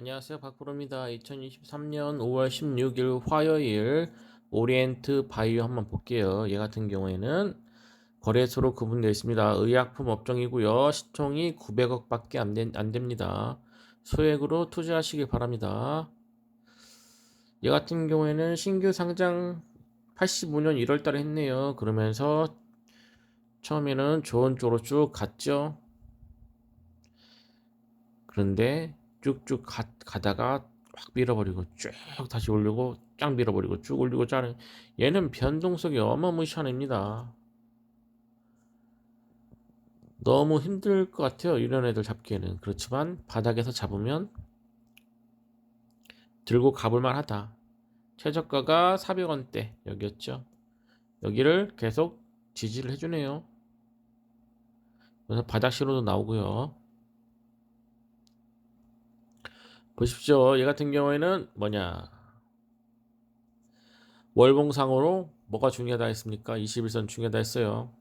안녕하세요. 박프로입니다. 2023년 5월 16일 화요일 오리엔트 바이오 한번 볼게요. 얘 같은 경우에는 거래소로 구분되어 있습니다. 의약품 업종이고요. 시총이 900억 밖에 안, 된- 안 됩니다. 소액으로 투자하시길 바랍니다. 얘 같은 경우에는 신규 상장 85년 1월 달에 했네요. 그러면서 처음에는 좋은 쪽으로 쭉 갔죠. 그런데 쭉쭉 가, 가다가 확 밀어버리고 쭉 다시 올리고 쫙 밀어버리고 쭉 올리고 짜는 얘는 변동성이 어마무시한 애입니다. 너무 힘들 것 같아요. 이런 애들 잡기에는. 그렇지만 바닥에서 잡으면 들고 가볼만 하다. 최저가가 400원대 여기였죠. 여기를 계속 지지를 해주네요. 그래서 바닥 신호도 나오고요. 보십시오. 얘 같은 경우에는 뭐냐. 월봉상으로 뭐가 중요하다 했습니까? 21선 중요하다 했어요.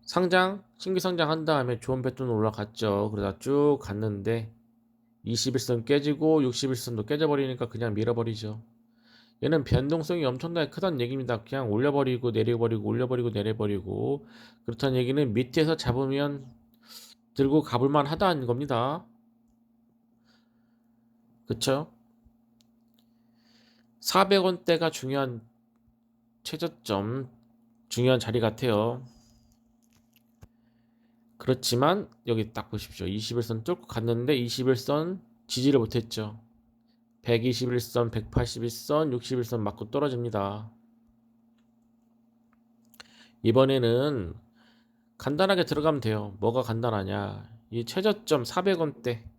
상장, 신규 상장한 다음에 좋은 배돈 올라갔죠. 그러다 쭉 갔는데 21선 깨지고 61선도 깨져버리니까 그냥 밀어버리죠. 얘는 변동성이 엄청나게 크다는 얘기입니다. 그냥 올려버리고 내려버리고 올려버리고 내려버리고 그렇다는 얘기는 밑에서 잡으면 들고 가볼만 하다는 겁니다. 그쵸? 400원대가 중요한 최저점, 중요한 자리 같아요. 그렇지만 여기 딱 보십시오. 21선 뚫고 갔는데 21선 지지를 못했죠. 121선, 181선, 61선 맞고 떨어집니다. 이번에는 간단하게 들어가면 돼요. 뭐가 간단하냐? 이 최저점 400원대,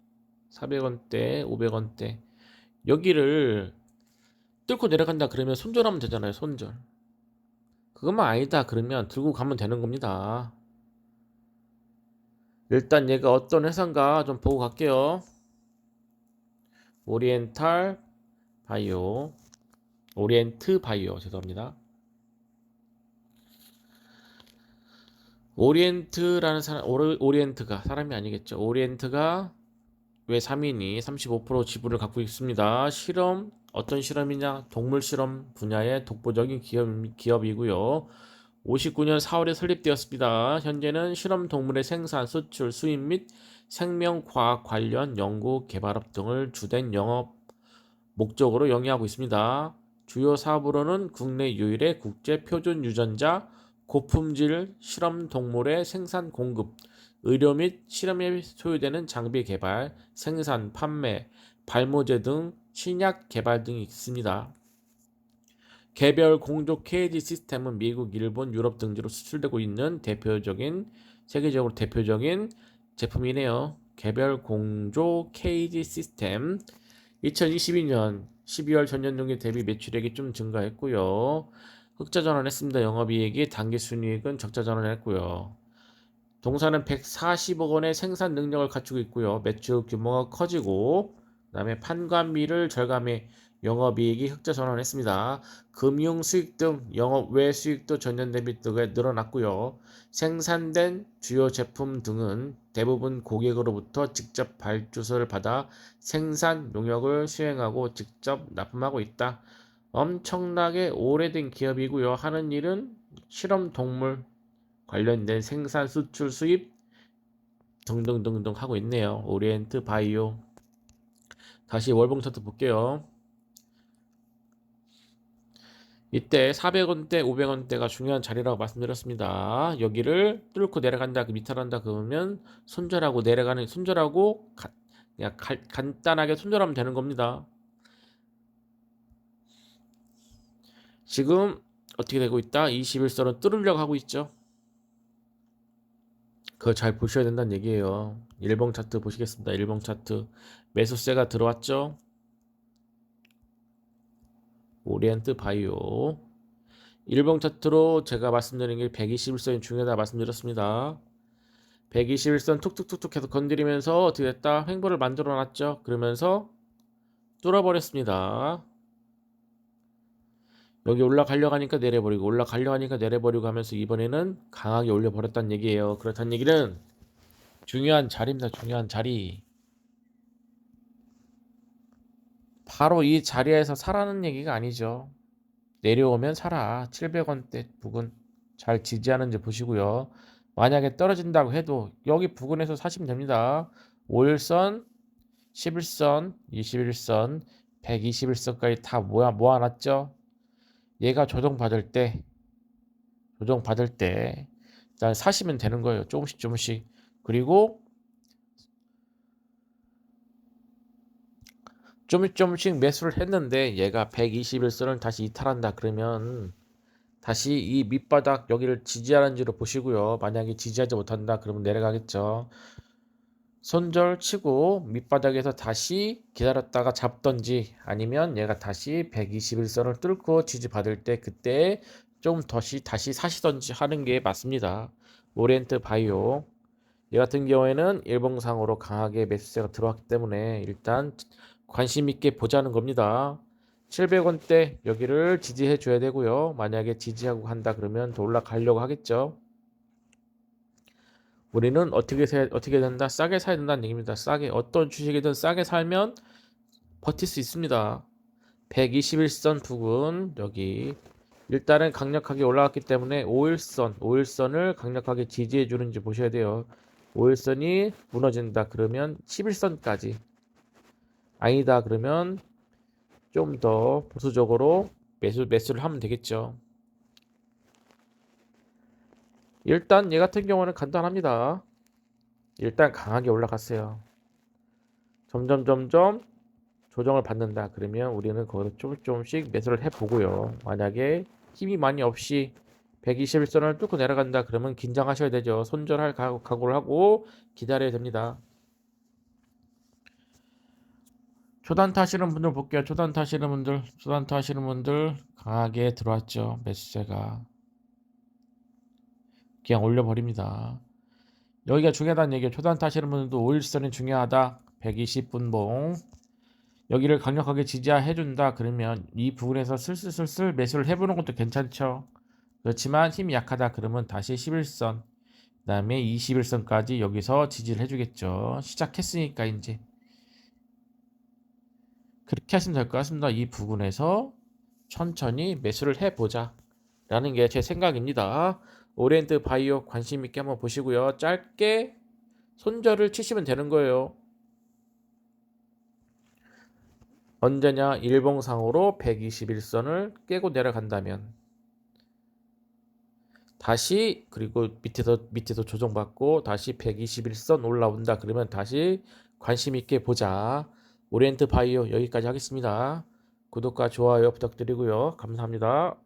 400원대, 500원대 여기를 뚫고 내려간다 그러면 손절하면 되잖아요. 손절. 그것만 아니다 그러면 들고 가면 되는 겁니다. 일단 얘가 어떤 회사인가 좀 보고 갈게요. 오리엔탈 바이오, 오리엔트 바이오 죄송합니다. 오리엔트라는 사람, 오리, 오리엔트가 사람이 아니겠죠. 오리엔트가 왜 3인이 35% 지분을 갖고 있습니다. 실험 어떤 실험이냐? 동물 실험 분야의 독보적인 기업, 기업 이고요. 59년 4월에 설립되었습니다. 현재는 실험 동물의 생산, 수출, 수입 및 생명과학 관련 연구, 개발업 등을 주된 영업 목적으로 영위하고 있습니다. 주요 사업으로는 국내 유일의 국제 표준 유전자, 고품질 실험 동물의 생산 공급, 의료 및 실험에 소요되는 장비 개발, 생산, 판매, 발모제 등 신약 개발 등이 있습니다. 개별 공조 KD 시스템은 미국, 일본, 유럽 등지로 수출되고 있는 대표적인 세계적으로 대표적인 제품이네요. 개별 공조 KD 시스템 2022년 12월 전년 동기 대비 매출액이 좀 증가했고요. 흑자 전환했습니다. 영업이익이 단기 순이익은 적자 전환했고요. 동사는 140억 원의 생산 능력을 갖추고 있고요. 매출 규모가 커지고 그다음에 판관비를 절감해 영업이익이 흑자 전환했습니다. 금융 수익 등 영업 외 수익도 전년 대비 늘어났고요. 생산된 주요 제품 등은 대부분 고객으로부터 직접 발주서를 받아 생산 용역을 수행하고 직접 납품하고 있다. 엄청나게 오래된 기업이고요. 하는 일은 실험 동물 관련된 생산, 수출, 수입 등등등등 하고 있네요. 오리엔트 바이오. 다시 월봉 차트 볼게요. 이때 400원대, 500원대가 중요한 자리라고 말씀드렸습니다. 여기를 뚫고 내려간다, 그 미탈한다 그러면 손절하고 내려가는 손절하고 가, 그냥 가, 간단하게 손절하면 되는 겁니다. 지금 어떻게 되고 있다? 21선은 뚫으려고 하고 있죠. 그거 잘 보셔야 된다는 얘기예요. 일봉 차트 보시겠습니다. 일봉 차트 매수세가 들어왔죠. 오리엔트 바이오 일봉 차트로 제가 말씀드린 게 121선이 중요하다 말씀드렸습니다. 121선 툭툭툭툭 해서 건드리면서 어떻게 됐다? 횡보를 만들어 놨죠. 그러면서 뚫어버렸습니다. 여기 올라가려고 하니까 내려버리고 올라가려고 하니까 내려버리고 하면서 이번에는 강하게 올려버렸다는 얘기예요. 그렇다는 얘기는 중요한 자리입니다. 중요한 자리. 바로 이 자리에서 사라는 얘기가 아니죠. 내려오면 사라. 700원대 부근 잘 지지하는지 보시고요. 만약에 떨어진다고 해도 여기 부근에서 사시면 됩니다. 5일선, 11선, 21선, 121선까지 다 모아, 모아놨죠. 얘가 조정받을 때, 조정받을 때, 일단 사시면 되는 거예요. 조금씩 조금씩. 그리고 조금씩 조금씩 매수를 했는데 얘가 121선을 다시 이탈한다 그러면 다시 이 밑바닥 여기를 지지하는지로 보시고요. 만약에 지지하지 못한다 그러면 내려가겠죠. 손절 치고 밑바닥에서 다시 기다렸다가 잡던지 아니면 얘가 다시 121선을 뚫고 지지받을 때 그때 좀 다시 다시 사시던지 하는 게 맞습니다. 오리엔트 바이오 얘 같은 경우에는 일봉상으로 강하게 매수세가 들어왔기 때문에 일단 관심 있게 보자는 겁니다. 700원대 여기를 지지해 줘야 되고요. 만약에 지지하고 간다 그러면 더 올라가려고 하겠죠. 우리는 어떻게 사, 어떻게 된다? 싸게 사야 된다는 얘기입니다. 싸게 어떤 주식이든 싸게 살면 버틸 수 있습니다. 121선 부근 여기 일단은 강력하게 올라왔기 때문에 5일선 5일선을 강력하게 지지해 주는지 보셔야 돼요. 5일선이 무너진다 그러면 11선까지 아니다 그러면 좀 더 보수적으로 매수 매수를 하면 되겠죠. 일단 얘 같은 경우는 간단합니다. 일단 강하게 올라갔어요. 점점 점점 조정을 받는다. 그러면 우리는 거기서 조금 조금씩 매수를 해보고요. 만약에 힘이 많이 없이 121선을 뚫고 내려간다. 그러면 긴장하셔야 되죠. 손절할 각오를 하고 기다려야 됩니다. 초단타 하시는 분들 볼게요. 초단타 하시는 분들, 초단타 하시는 분들 강하게 들어왔죠. 매수세가. 그냥 올려버립니다. 여기가 중요하다는 얘기예요. 초단타 하시는 분들도 5일선이 중요하다. 120분봉. 여기를 강력하게 지지해준다. 그러면 이 부분에서 슬슬슬슬 매수를 해보는 것도 괜찮죠. 그렇지만 힘이 약하다. 그러면 다시 11선. 그 다음에 21선까지 여기서 지지를 해주겠죠. 시작했으니까 이제. 그렇게 하시면 될 것 같습니다. 이 부분에서 천천히 매수를 해보자. 라는 게 제 생각입니다. 오리엔트 바이오 관심 있게 한번 보시고요. 짧게 손절을 치시면 되는 거예요. 언제냐 일봉상으로 121선을 깨고 내려간다면 다시 그리고 밑에서 밑에서 조정받고 다시 121선 올라온다 그러면 다시 관심 있게 보자. 오리엔트 바이오 여기까지 하겠습니다. 구독과 좋아요 부탁드리고요. 감사합니다.